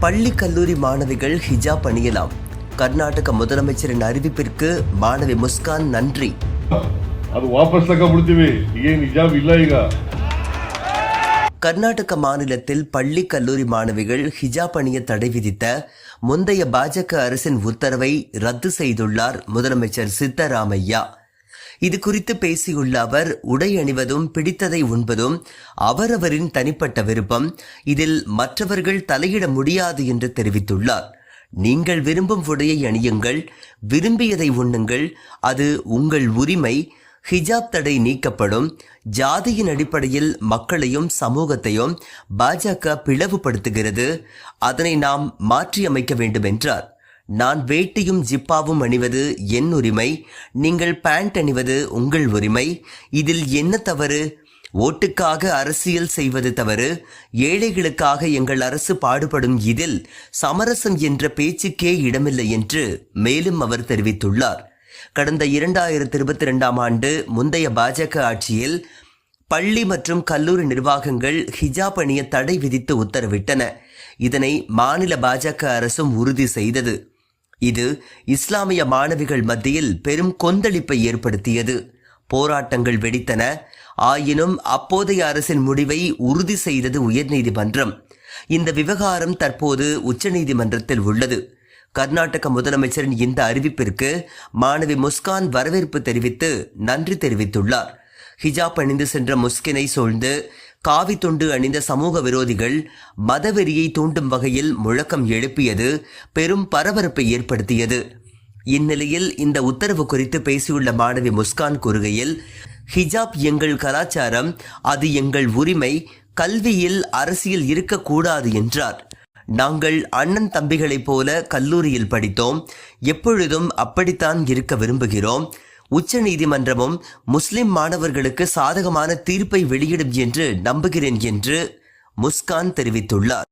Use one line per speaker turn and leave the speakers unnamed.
பள்ளி கல்லூரி மாணவிகள் ஹிஜாப் அணியலாம் கர்நாடக முதலமைச்சரின் அறிவிப்பிற்கு மாணவி முஸ்கான் நன்றி
ಅದು ವಾಪಸ್ ತಗೊಂಡ್ಬಿಡ್ತೀವಿ ಈಗೇನ್ ಹಿಜಾಬ್ ಇಲ್ಲ ಈಗ
கர்நாடக மாநிலத்தில் பள்ளி கல்லூரி மாணவிகள் ஹிஜாப் அணிய தடை விதித்த முந்தைய பாஜக அரசின் உத்தரவை ரத்து செய்துள்ளார் முதலமைச்சர் சித்தராமையா இது குறித்து பேசியுள்ள அவர் உடை அணிவதும் பிடித்ததை உண்பதும் அவரவரின் தனிப்பட்ட விருப்பம். இதில் மற்றவர்கள் தலையிட முடியாது என்று தெரிவித்துள்ளார். நீங்கள் விரும்பும் உடையை அணியுங்கள் விரும்பியதை உண்ணுங்கள். அது உங்கள் உரிமை. ஹிஜாப் தடை நீக்கப்படும். ஜாதியின் அடிப்படையில் மக்களையும் சமூகத்தையும் பாஜக பிளவுபடுத்துகிறது. அதனை நாம் மாற்றியமைக்க வேண்டும் என்றார். நான் வேட்டியும் ஜிப்பாவும் அணிவது என் உரிமை நீங்கள் பேண்ட் அணிவது உங்கள் உரிமை. இதில் என்ன தவறு? ஓட்டுக்காக அரசியல் செய்வது தவறு. ஏழைகளுக்காக எங்கள் அரசு பாடுபடும் இதில் சமரசம் என்ற பேச்சுக்கே இடமில்லை என்று மேலும் அவர் தெரிவித்துள்ளார். கடந்த இரண்டாயிரத்தி இருபத்தி ரெண்டாம் ஆண்டு முந்தைய பாஜக ஆட்சியில் பள்ளி மற்றும் கல்லூரி நிர்வாகங்கள் ஹிஜாப் அணிய தடை விதித்து உத்தரவிட்டன. இதனை மாநில பாஜக அரசும் உறுதி செய்தது. இது இஸ்லாமிய மாணவிகள் மத்தியில் பெரும் கொந்தளிப்பை ஏற்படுத்தியது. போராட்டங்கள் வெடித்தன. ஆயினும் அப்போதைய அரசின் முடிவை உறுதி செய்தது உயர்நீதிமன்றம். இந்த விவகாரம் தற்போது உச்சநீதிமன்றத்தில் உள்ளது. கர்நாடக முதலமைச்சரின் இந்த அறிவிப்பிற்கு மாணவி முஸ்கான் வரவேற்பு தெரிவித்து நன்றி தெரிவித்துள்ளார். ஹிஜாப் அணிந்து சென்ற முஸ்கினை சூழ்ந்து காவி தொண்டு அணிந்த சமூக விரோதிகள் மதவெறியை தூண்டும் வகையில் முழக்கம் எழுப்பியது பெரும் பரபரப்பை ஏற்படுத்தியது. இந்நிலையில் இந்த உத்தரவு குறித்து பேசியுள்ள மாணவி முஸ்கான் கூறுகையில் ஹிஜாப் எங்கள் கலாச்சாரம் அது எங்கள் உரிமை கல்வியில் அரசியல் இருக்கக்கூடாது என்றார். நாங்கள் அண்ணன் தம்பிகளைப் போல கல்லூரியில் படித்தோம் எப்பொழுதும் அப்படித்தான் இருக்க விரும்புகிறோம். உச்ச நீதிமன்றமும் முஸ்லிம் மாணவர்களுக்கு சாதகமான தீர்ப்பை வெளியிடும் என்று நம்புகிறேன் என்று முஸ்கான் தெரிவித்துள்ளார்.